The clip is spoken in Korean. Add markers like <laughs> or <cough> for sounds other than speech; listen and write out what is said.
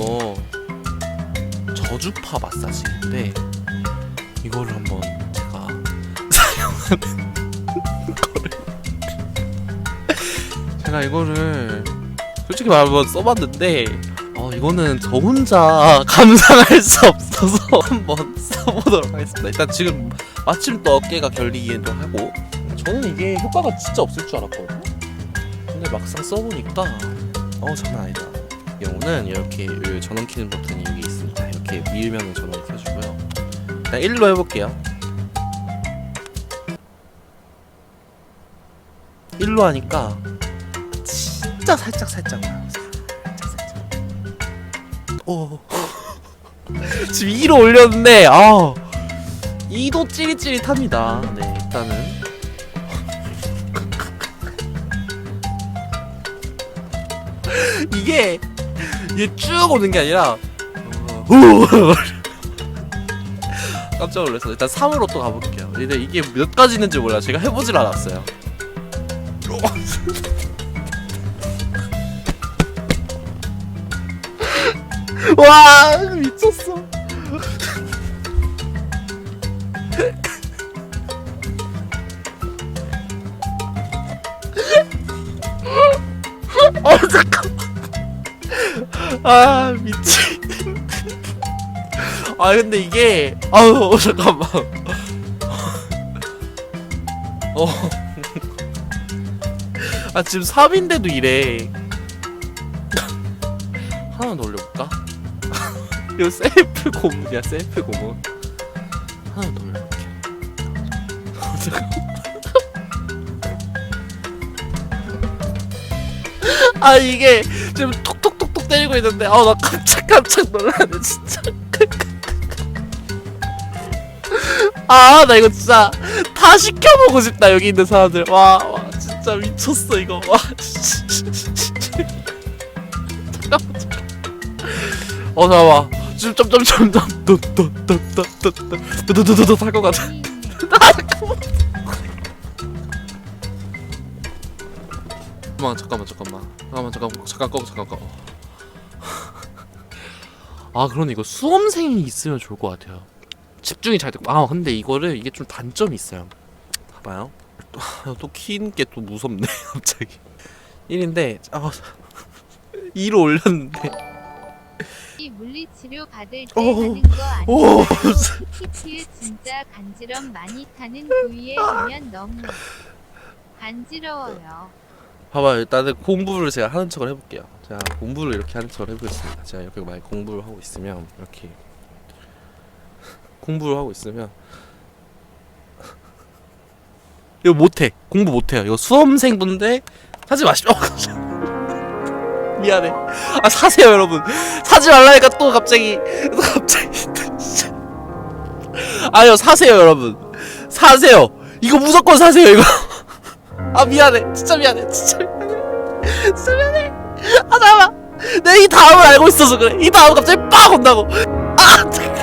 이거 저주파 마사지인데 이거를 한번 제가 <laughs> 사용하는 거를 제가 이거를 솔직히 말하면 써봤는데 어 이거는 저 혼자 <laughs> 감상할 수 없어서 <laughs> 한번 써보도록 하겠습니다. 일단 지금 마침 또 어깨가 결리기도 하고 저는 이게 효과가 진짜 없을 줄 알았거든요. 근데 막상 써보니까 어 장난 아니다. 경우는 이렇게 요 전원 키는 버튼이 여기 있습니다. 이렇게 밀면 전원이 켜지고요. 일단 1로 해볼게요. 1로 하니까 진짜 살짝 살짝. 살짝 살짝. 오. <laughs> 지금 2로 올렸는데 아 2도 찌릿찌릿합니다. 네 일단은 <laughs> 이게 이게 쭉 오는 게 아니라 어, 후 <laughs> 깜짝 놀라서 일단 3으로 또 가볼게요. 근데 이게 몇 가지 있는지 몰라. 제가 해보질 않았어요. 와 미쳤어. 어 <laughs> 아 미친. 아 근데 이게 아우 <laughs> 잠깐만. 어. 아 지금 3인데도 이래. 하나 더 올려볼까? <laughs> 이거 셀프 고문이야 셀프 고문. 하나 더 올려볼게. <laughs> 잠깐만. 아 이게 지금 톡톡톡톡 때리고 있는데 아 나 깜짝 깜짝 놀라네 진짜 아 나 이거 진짜 다 시켜보고 싶다 여기 있는 사람들 와, 와 진짜 미쳤어 이거 와 잠깐만 잠깐 어 잠깐만 지금 점점점점 도도도도도도도도도도도도 살것 같아 잠깐만 잠깐만 잠깐만 잠깐만 잠깐만 잠깐 꺼 잠깐 꺼. 아 그러네 이거 수험생이 있으면 좋을 것 같아요. 집중이 잘 되고 아 근데 이거를 이게 좀 단점이 있어요. 봐봐요. 또 키는 게 또 무섭네 <laughs> 갑자기. 1인데 아 <laughs> 2로 올렸는데 이 물리치료 받을 때 오, 하는 거 오, 아니에요? 키치에 진짜 간지럼 많이 타는 부위에 오면 너무 간지러워요. 봐봐요 일단은 공부를 제가 하는 척을 해볼게요. 제가 공부를 이렇게 하는 척을 해보겠습니다. 제가 이렇게 만약 공부를 하고 있으면 이렇게 공부를 하고 있으면 <laughs> 이거 못해 공부 못해요. 이거 수험생분들 하지 마십시오. <laughs> 미안해. 아 사세요 여러분. 사지 말라니까 또 갑자기 <laughs> 또 갑자기. 아니요 사세요 여러분. 사세요. 이거 무조건 사세요 이거. 아 미안해. 진짜 미안해. 진짜 미안해. 진짜 미안해. 아 잠깐만. 내가 이 다음을 알고 있어서 그래. 이 다음 갑자기 빡 온다고. 아 잠깐